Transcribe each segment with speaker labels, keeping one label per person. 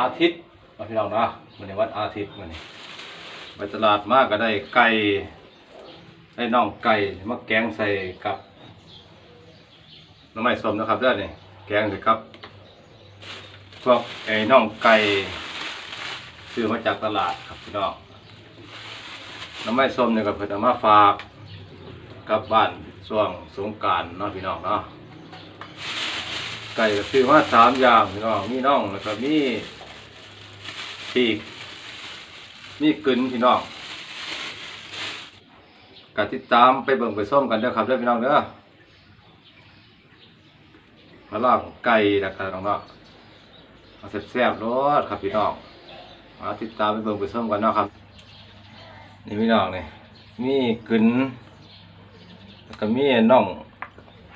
Speaker 1: อาทิตย์มาพี่น้องนะวันนี้วันอาทิตย์วันนี้ไปตลาดมากก็ได้ไก่ได้น่องไก่มาแกงใส่กับน้ำไม้ส้มนะครับเด้อนี่แกงใส่กับพวกไอ้น่องไก่ซื้อมาจากตลาดครับพี่น้องน้ำไม้ส้มเนี่ยก็เพิ่นเอามาฝากกับบ้านช่วงสงการเนาะพี่น้องเนาะไก่ก็ซื้อมาสามอย่างพี่น้องมีน่องแล้วก็มี ปีกมี่กึนพี่น้องกติดตามไปเบิ่งไปส้มกันเด้อครับเด้อพี่น้องเด้อมาลากไก่นะครับน้องเนาะมาแซ่บๆรสครับพี่น้องมาติดตามไปเบิ่งไปส้มกันเนาะครับ นี่พี่น้องเนี่ยมีกึนแล้วก็มีน่อง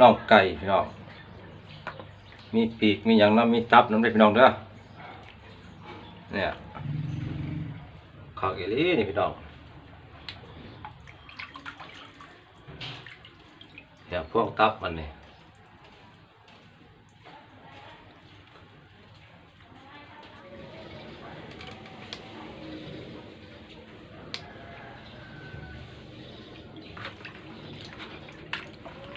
Speaker 1: น่องไก่พี่น้องมีปีกมีอย่างน้ำมีตับน้ำได้พี่น้องเด้อเนี่ย ข้าวเกลี่นี่พี่น้องเดี๋ยวพวกตับมันนี่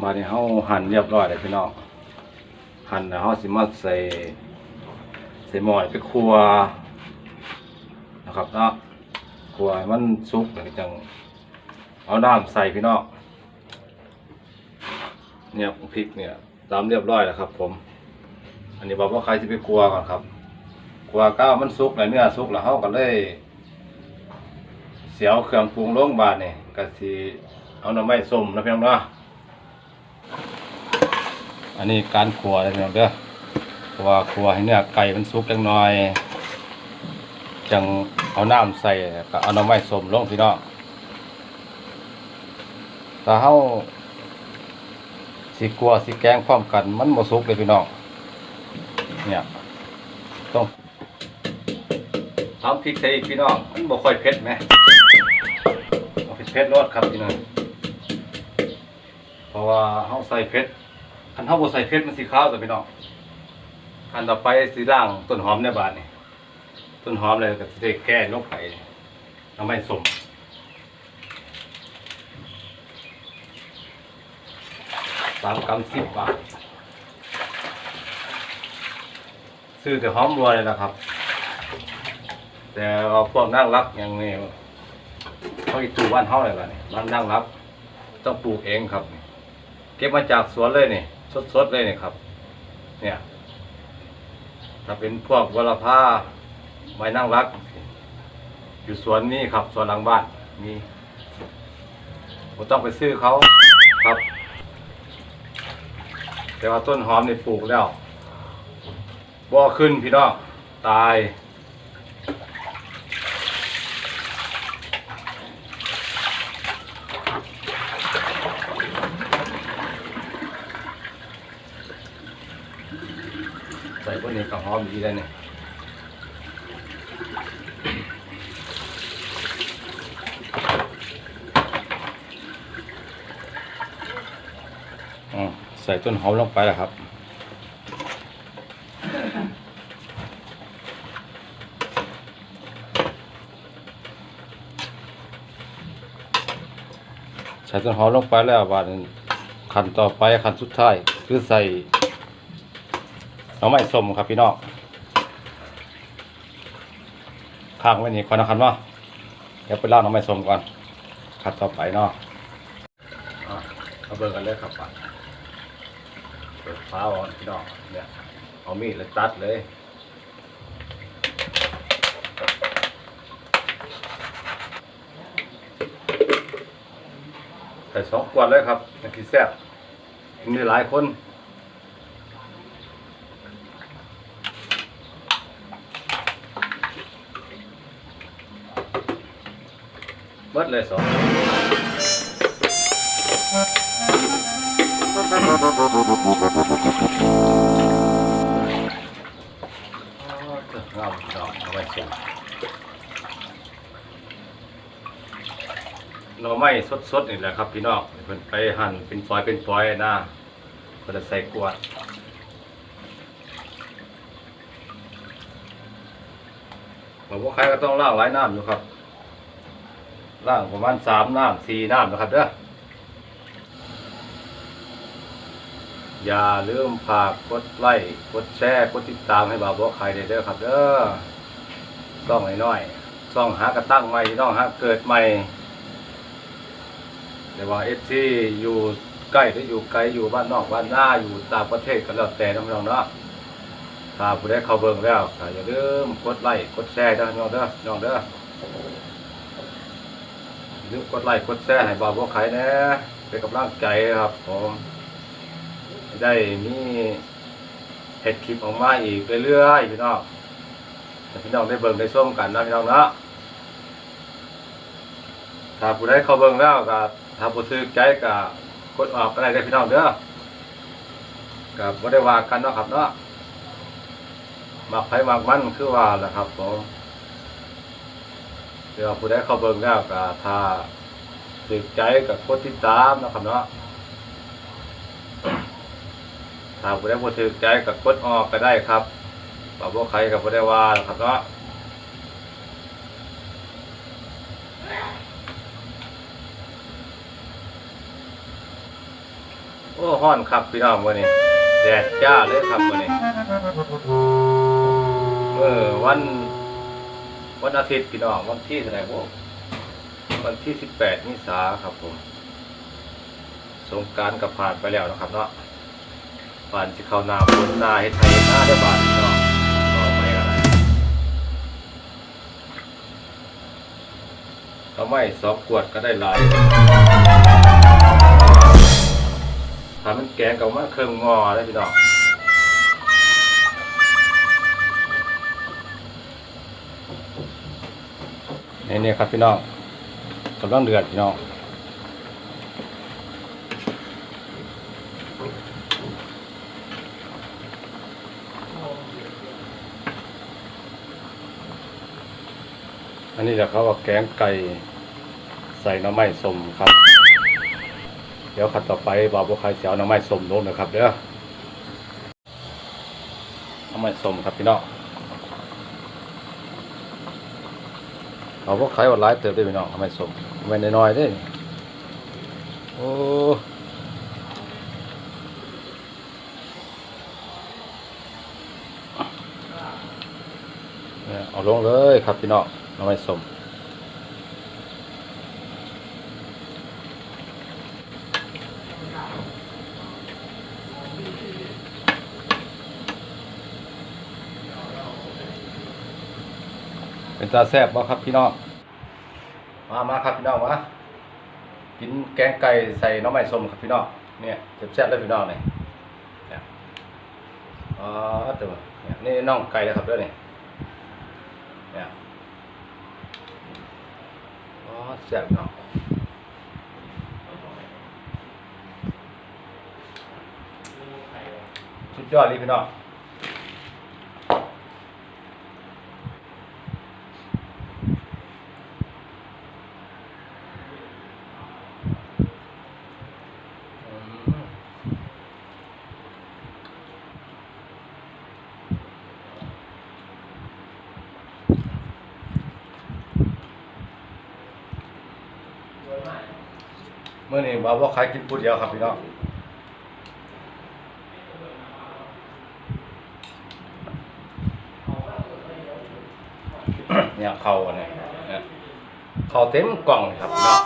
Speaker 1: มาเนี่ยเขาหั่นเรียบร้อยเลยพี่น้องหั่นแล้วเราสิมาใส่ใส่หม้อไปครัวนะครับเนาะ ครัวมันสุกแล้วก็จัง เอาน้ำใส่พี่น้องเนี่ยพริกเนี่ยตามเรียบร้อยแล้วครับ ผม อันนี้บอกว่าใครจะไปครัวก่อนครับครัวก้าวมันสุกแล้วเนื้อสุกแล้วเฮาก็เลย เสียวเครื่องปรุงลงบาดนี่ยก็สิเอาน่อไม้ส้มนะพี่น้องเนาะอันนี้การขัวเลยพี่น้องเด้อเพราะว่าขัวให้เนื้อไก่มันสุกจังหน่อยจัง เอาน้ำใส่ก็เอาน้ำไม้สมลงพี่น้องถ้าเฮาสิกลัวสิแกงพร้อมกัน มันบ่สุกเลยพี่น้องเนี่ยต้องทำพริกใส่พี่น้องมันบ่ค่อยเผ็ดไหมเอาเผ็ดๆรสครับพี่น้องเพราะว่าเฮาใส่เผ็ดคันเฮาบ่ใส่เผ็ดมันสิขาวแตัวพี่น้องคันต่อไปสิล้างต้นหอมในบานนี่ ต้นหอมเลยก็สิได้แก้ลงไปทำให้สมสามกรัมสิบบาท ซื้อแต่หอมบัวเลยนะครับ แต่เอาพวกนั่งรักอย่างนี้เขาอีกตูบ้านเฮาเลยล่ะนี่บ้านนั่งรักต้องปลูกเองครับ เก็บมาจากสวนเลยนี่สดๆเลยนี่ครับ เนี่ย ถ้าเป็นพวกวลภา ไม้นั่งรัก อยู่สวนนี้ครับสวนหลังบ้านมีผมต้องไปซื้อเขาครับ แต่ว่าต้นหอมนี่ปลูกแล้วบ่ขึ้นพี่น้องตายใส่พวกนี้ก็หอมดีเลยเนี่ยอ๋อ ใส่ต้นหอมลงไปแล้วครับ ใส่ต้นหอมลงไปแล้วบาดนี้ขั้นต่อไปขั้นสุดท้ายคือใส่เอาไม้ส้มครับพี่น้องข้างไว้นี่ก่อนนะครับเนาะเดี๋ยวไปล่างเอาไม้ส้มก่อนขัดต่อไปเนาะเอาเบิ่งกันเลยครับป่ะ เปิดฟ้าอ่อนพี่น้องเนี่ยเอามีดเลยตัดเลยใส่สองขวดเลยครับนี่คือแซ่บมีหลายคนเบิดเลยสอง เงาดอกเอาไว้ส่งหน่อไม้สดๆนี่แหละครับ พี่น้องเพิ่นไปหั่นเป็นฟอยเป็นฟอยนะเพิ่นจะใส่ขวดบอกว่าใครก็ต้องล่างหลายน้ำอยู่ครับล่างประมาณสามน้ำสี่น้ำนะครับเด้อ อย่าลืมฝากกดไลค์กดแชร์กดติดตามให้บ่าวบอใครเด้อครับเด้อซ่องน้อยๆซ่องหากระตั้งใหม่ต้องหาเกิดใหม่แต่ว่าเอฟซีอยู่ใกล้หรืออยู่ไกลอยู่บ้านนอกบ้านหน้าอยู่ต่างประเทศก็แล้วแต่น้องๆเนาะถ้าผู้ใดเข้าเบิ่งแล้วอย่าลืมกดไลค์กดแชร์เด้อน้องเด้อน้องเด้อลืมกดไลค์กดแชร์ให้บ่าวบัวไข่แนะเป็นกำลังใจครับผม ได้มีเห็ดคลิปออกมาอีกเรื่อยๆพี่น้องให้พี่น้องได้เบิ่งได้ชมกันนะพี่น้องเนาะถ้าผู้ใดเข้าเบิ่งแล้วก็ถ้าบ่ถูกใจก็กดออกก็ได้เด้อพี่น้องเด้อก็บ่ได้ว่ากันเนาะครับเนาะมักไผมักมันคือว่าแหละครับผมเดี๋ยวผู้ใดเข้าเบิ่งแล้วก็ถ้าติดใจกับกดติดตามนะครับเนาะ ถ้าผู้ใดบ่ติดใจกับกดออกก็ได้ครับบ่าบ่ใครกับบ่ได้ว่าครับเนาะโอ้ฮ้อนครับพี่น้องมื้อนี้แดดจ้าเลยครับมื้อนี้เมื่อวันวันอาทิตย์พี่น้องวันที่เท่าไหร่บ่วันที่สิบแปดมิษาครับผม สงการกับผ่านไปแล้วนะครับเนาะ ผ่านจะเข้าหนาฝนหนาเฮ็ดไทยหน้าได้บาทพี่น้องต่อไปกันนะทำไมสองขวดก็ได้หลายถ้ามันแกงกับมาเครื่องงอได้พี่น้องนี่นี่ครับพี่น้องกำลังเดือดพี่น้อง อันนี้เดี๋ยวเขาว่าแกงไก่ใส่หน้ำไม้สมครับ เดี๋ยวขัดต่อไปบ่าวบัวไข่เสียวหน้ำไม้สมลงนะครับเด้อหน้ำไม้สมครับพี่น้องเอาพวกไข่วันร้ายเติบได้พี่น้องทำไมสมไว้น้อยๆได้โอ้เอาลงเลยครับพี่น้อง ทำไมสมเป็นตาแซ่บบ่ครับพี่น้อง มามาครับพี่น้องมากินแกงไก่ใส่น้องไม้ส้มครับพี่น้อง เนี่ยแซ่บๆเลยพี่น้องเนี่ยอ๋อตัวเนี่ยนี่น่องไก่นะครับด้วยเนี่ยเนี่ย แซ่บเนาะสุดยอดเลยพี่น้อง เมื่อนี้บ่าวว่าใครกินพูดเดียวครับพี่น้องเนี่ยเขาเนี่ยเขาเต็มกล่องครับพี่น้อง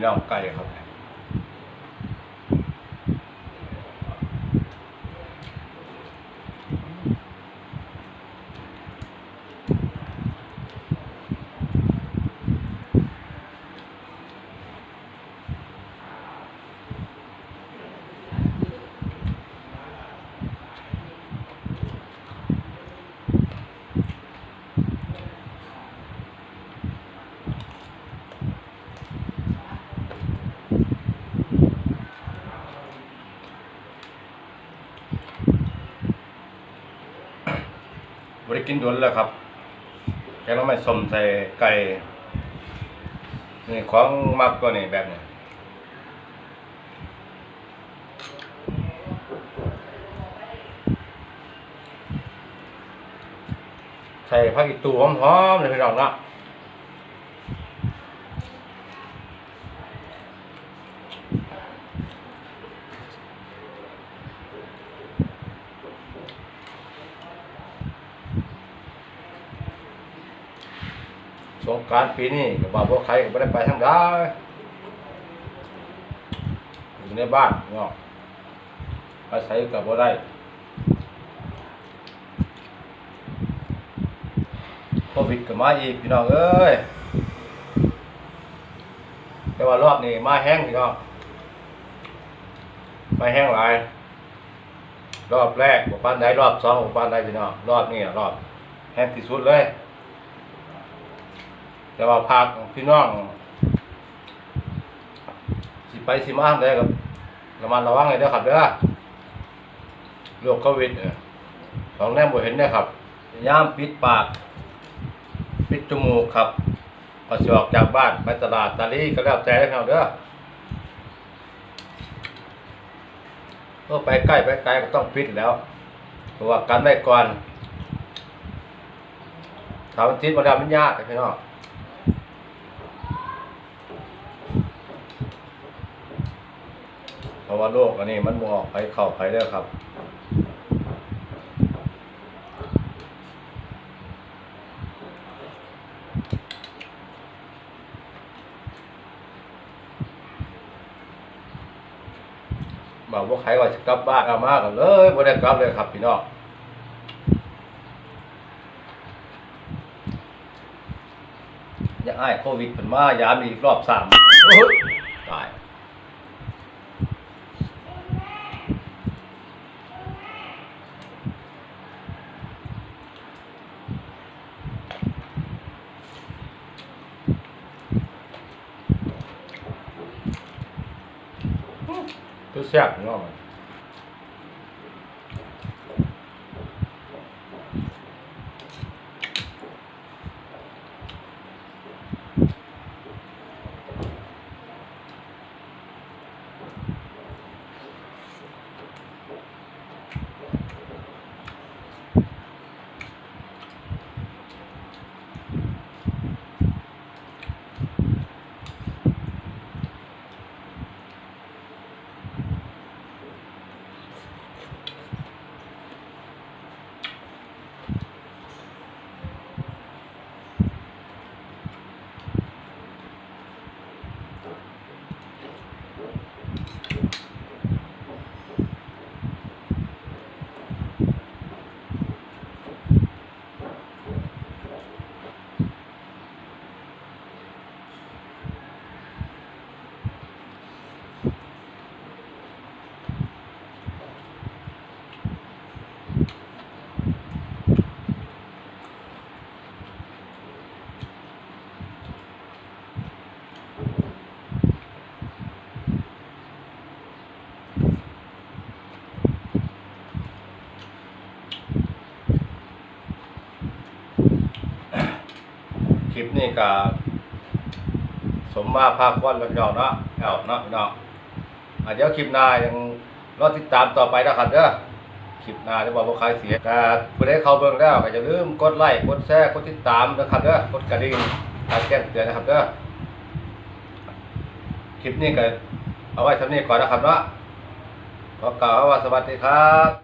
Speaker 1: นี่น้องไก่ครับ บริกินโดนแล้วครับแกงน้ำไม่ส้มใส่ไก่นี่ของมักก็นี่แบบนี้ใส่ผักอีตูหอมๆเลยพี่น้องเนาะ การปีนี้ก็บอกว่าใครก็ไม่ได้ไปทางใดอยู่ในบ้านเนาะอาศัยกับบ่ได้โควิดก็มาอีกพี่น้องเอ้ยแต่ว่ารอบนี้มาแห้งพี่น้องมาแห้งหลายรอบแรกบ่ปานใดรอบสองบ่ปานใดพี่น้องรอบนี้รอบแห้งที่สุดเลย แต่ว่าภาคพี่น้องสิไปสิมาทางใดก็ระมัดระวังเลยเด้อครับเด้อโรคโควิดเนี่ยของแนมบ่เห็นเด้ครับยายามปิดปาก ปิดจมูกครับพอสิออกจากบ้านไปตลาดตาลีก็แล้วแต่แล้วเด้อก็ไปใกล้ไปไกลก็ต้องปิดแล้วเพราะว่ากันไว้ก่อนถามนติดมาดามมันยากพี่น้องเพราะ ว่าโรคอันนี้มันบออกไปเข้าไปเด้ครับ บอกว่าใครว่าจะกลับบ้านกลับมากันเลยบ่ได้กลับเลยครับพี่น้องอย่าอ้ายโควิดเพิ่นมายามอีกรอบสามตาย ตัวแซ่บพี่น้อง ลิปนี้ก็สมมาภาควันแล้วพี่น้องเนาะเอาเนาะพี่น้องอะเดี๋ยวคลิปหน้ายังรอติดตามต่อไปนะครับเด้อคลิปหน้าจะบอกว่าใครเสียก็ผู้ใดเข้าเบิ่งแล้วก็อย่าลืมกดไลค์กดแชร์กดติดตามนะครับเด้อกดกระดิ่งการแจ้งเตือนนะครับเด้อคลิปนี้ก็เอาไว้สำนี้ก่อนนะครับเนาะขอกล่าวว่าสวัสดีครับ